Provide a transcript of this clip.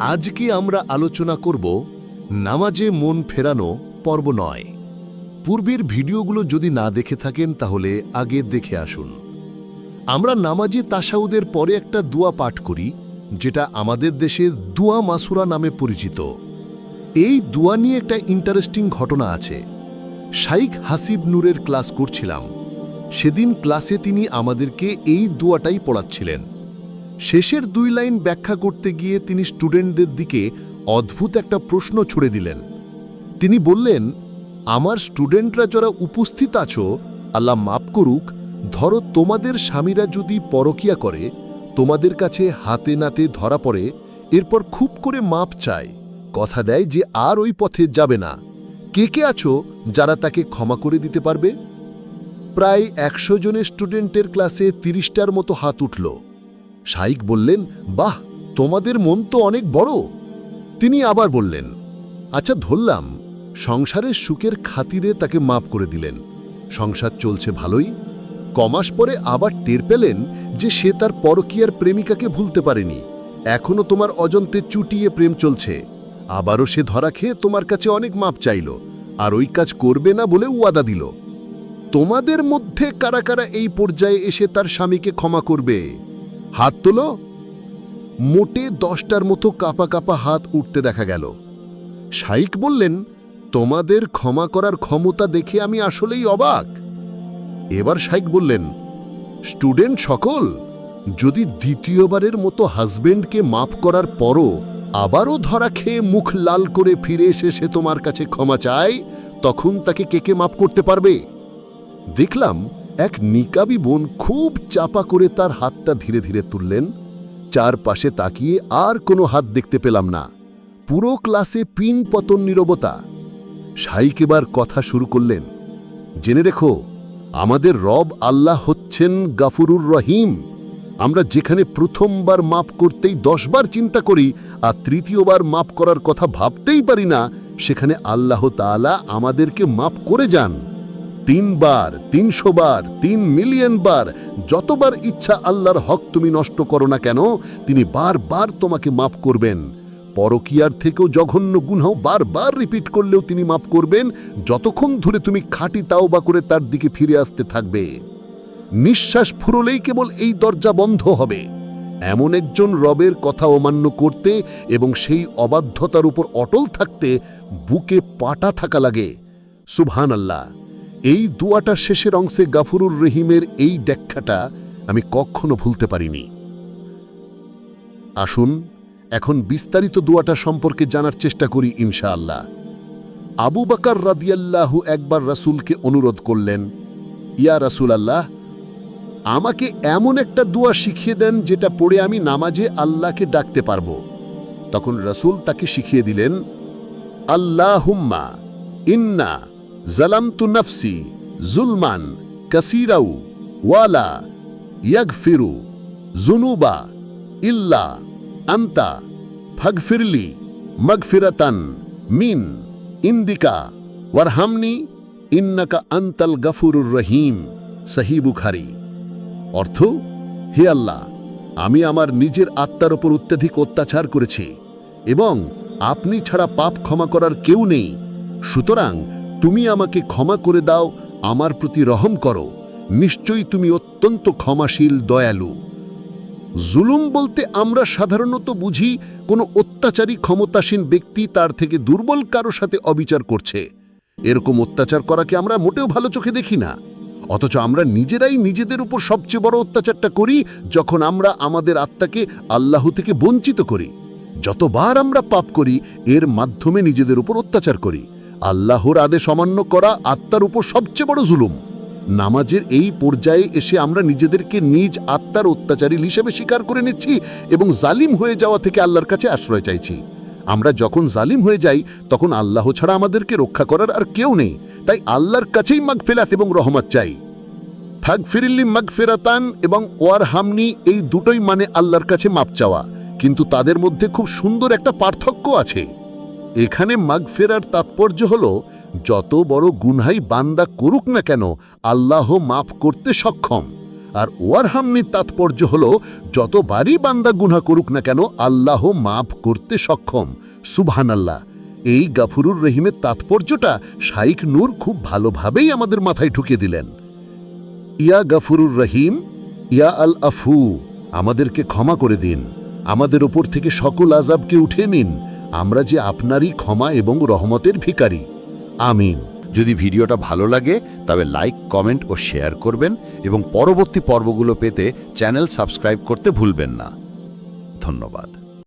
আজকে আমরা আলোচনা করব নামাজে মন ফেরানো পর্ব নয়। পূর্বের ভিডিওগুলো যদি না দেখে থাকেন তাহলে আগে দেখে আসুন। আমরা নামাজে তাসাউদের পরে একটা দোয়া পাঠ করি, যেটা আমাদের দেশে দুয়া মাসুরা নামে পরিচিত। এই দোয়া নিয়ে একটা ইন্টারেস্টিং ঘটনা আছে। শাইখ হাসিব নূরের ক্লাস করছিলাম। সেদিন ক্লাসে তিনি আমাদেরকে এই দোয়াটাই পড়াচ্ছিলেন। শেষের দুই লাইন ব্যাখ্যা করতে গিয়ে তিনি স্টুডেন্টদের দিকে অদ্ভুত একটা প্রশ্ন ছুড়ে দিলেন। তিনি বললেন, আমার স্টুডেন্টরা যারা উপস্থিত আছো, আল্লাহ মাপ করুক, ধরো তোমাদের স্বামীরা যদি পরকিয়া করে, তোমাদের কাছে হাতে নাতে ধরা পড়ে, এরপর খুব করে মাপ চায়, কথা দেয় যে আর ওই পথে যাবে না। কে কে আছো যারা তাকে ক্ষমা করে দিতে পারবে? প্রায় একশো জনের স্টুডেন্টের ক্লাসে তিরিশটার মতো হাত উঠল। শাইক বললেন, বাহ, তোমাদের মন তো অনেক বড়। তিনি আবার বললেন আচ্ছা ধরলাম, সংসারের সুখের খাতিরে তাকে মাফ করে দিলেন। সংসার চলছে ভালোই। কমাস পরে আবার টের পেলেন যে সে তার পরকীয়ার প্রেমিকাকে ভুলতে পারেনি। এখনও তোমার অজন্তে চুটিয়ে প্রেম চলছে। আবারও সে ধরা খেয়ে তোমার কাছে অনেক মাপ চাইল, আর ওই কাজ করবে না বলে ওয়াদা দিল। তোমাদের মধ্যে কারা কারা এই পর্যায়ে এসে তার স্বামীকে ক্ষমা করবে? হাত তোলো। মোটে দশটার মতো কাপা কাপা হাত উঠতে দেখা গেল। শাইক বললেন, তোমাদের ক্ষমা করার ক্ষমতা দেখে আমি আসলেই অবাক। এবার শাইক বললেন, স্টুডেন্ট সকল, যদি দ্বিতীয়বারের মতো হাজবেন্ডকে মাফ করার পরও আবারও ধরা খেয়ে মুখ লাল করে ফিরে এসে সে তোমার কাছে ক্ষমা চায়, তখন তাকে কে কে মাফ করতে পারবে? দেখলাম এক নিকাবি বোন খুব চাপা করে তার হাতটা ধীরে ধীরে তুললেন। চারপাশে তাকিয়ে আর কোনো হাত দেখতে পেলাম না। পুরো ক্লাসে পিন পতন নীরবতা। শাইক এবার কথা শুরু করলেন, জেনে রেখো, আমাদের রব আল্লাহ হচ্ছেন গাফুরুর রহিম। আমরা যেখানে প্রথমবার মাপ করতেই দশবার চিন্তা করি আর তৃতীয়বার মাপ করার কথা ভাবতেই পারি না, সেখানে আল্লাহ তাআলা আমাদেরকে মাপ করে যান। তিনবার তিনশো বার তিন মিলিয়ন বার যতবার ইচ্ছা আল্লাহর হক তুমি নষ্ট করো না কেন, তিনি বারবার তোমাকে মাফ করবেন। পরকিয়ার থেকেও জঘন্য গুনাহ বারবার রিপিট করলেও তিনি মাফ করবেন, যতক্ষণ ধরে তুমি খাঁটি তাওবা করে তার দিকে ফিরে আসতে থাকবে। নিঃশ্বাস ফুরলেই কেবল এই দরজা বন্ধ হবে। এমন একজন রবের কথা অমান্য করতে এবং সেই অবাধ্যতার উপর অটল থাকতে বুকে পাটা থাকা লাগে। সুবহান আল্লাহ এই দুয়াটার শেষের অংশে গাফুরুর রহিমের এই ব্যাখ্যাটা আমি কখনো ভুলতে পারিনি। আসুন, এখন বিস্তারিত দুয়াটা সম্পর্কে জানার চেষ্টা করি ইনশাআল্লাহ। আবু বাকার রাদিয়াল্লাহু একবার রাসূলকে অনুরোধ করলেন, ইয়া রাসূল আল্লাহ আমাকে এমন একটা দুয়া শিখিয়ে দেন যেটা পড়ে আমি নামাজে আল্লাহকে ডাকতে পারব। তখন রাসূল তাকে শিখিয়ে দিলেন, আল্লাহুম্মা, ইন্না জালামতু নফসি জুলমান কাসিরাউ ওয়ালা ইয়াগফিরু জুনুবা ইল্লা আন্তা ফাগফিরলি মগফিরাতান মিন ইন্দিকা ওয়ারহামনি ইন্নাকা আন্তাল গফুরুর রহিম। সহি বুখারি। অর্থ, হে আল্লাহ, আমি আমার নিজের আত্মার ওপর অত্যাধিক অত্যাচার করেছি এবং আপনি ছাড়া পাপ ক্ষমা করার কেউ নেই। সুতরাং তুমি আমাকে ক্ষমা করে দাও, আমার প্রতি রহম করো। নিশ্চয়ই তুমি অত্যন্ত ক্ষমাশীল, দয়ালু। জুলুম বলতে আমরা সাধারণত বুঝি, কোনো অত্যাচারী ক্ষমতাসীন ব্যক্তি তার থেকে দুর্বল কারও সাথে অবিচার করছে। এরকম অত্যাচার করাকে আমরা মোটেও ভালো চোখে দেখি না। অথচ আমরা নিজেরাই নিজেদের উপর সবচেয়ে বড় অত্যাচারটা করি, যখন আমরা আমাদের আত্মাকে আল্লাহ থেকে বঞ্চিত করি। যতবার আমরা পাপ করি, এর মাধ্যমে নিজেদের উপর অত্যাচার করি। আল্লাহর আদেশ অমান্য করা আত্মার উপর সবচেয়ে বড় জুলুম। নামাজের এই পর্যায়ে এসে আমরা নিজেদেরকে নিজ আত্মার অত্যাচারী হিসেবে স্বীকার করে নিচ্ছি এবং জালিম হয়ে যাওয়া থেকে আল্লাহর কাছে আশ্রয় চাইছি। আমরা যখন জালিম হয়ে যাই, তখন আল্লাহ ছাড়া আমাদেরকে রক্ষা করার আর কেউ নেই। তাই আল্লাহর কাছেই মাগফেলাত এবং রহমত চাই। ফাগ ফিরিল্লি মাগফেরাতান এবং ওয়ার হামনি এই দুটোই মানে আল্লাহর কাছে মাপ চাওয়া। কিন্তু তাদের মধ্যে খুব সুন্দর একটা পার্থক্য আছে। এখানে মাগফেরার তাৎপর্য হল, যত বড় গুনহাই বান্দা করুক না কেন, আল্লাহ মাফ করতে সক্ষম। আর ওয়ারহামনির তাৎপর্য হল যতবারই বান্দা গুনা করুক না কেন, আল্লাহ মাফ করতে সক্ষম। সুবহান আল্লাহ এই গাফুরুর রহিমের তাৎপর্যটা শাইখ নূর খুব ভালোভাবেই আমাদের মাথায় ঢুকিয়ে দিলেন। ইয়া গাফুরুর রহিম, ইয়া আল আফু, আমাদেরকে ক্ষমা করে দিন। আমাদের ওপর থেকে সকল আজাবকে উঠে নিন। আমরা যে আপনারই ক্ষমা এবং রহমতের ভিকারি আমিন। যদি ভিডিওটা ভালো লাগে, তবে লাইক, কমেন্ট ও শেয়ার করবেন এবং পরবর্তী পর্বগুলো পেতে চ্যানেল সাবস্ক্রাইব করতে ভুলবেন না। ধন্যবাদ।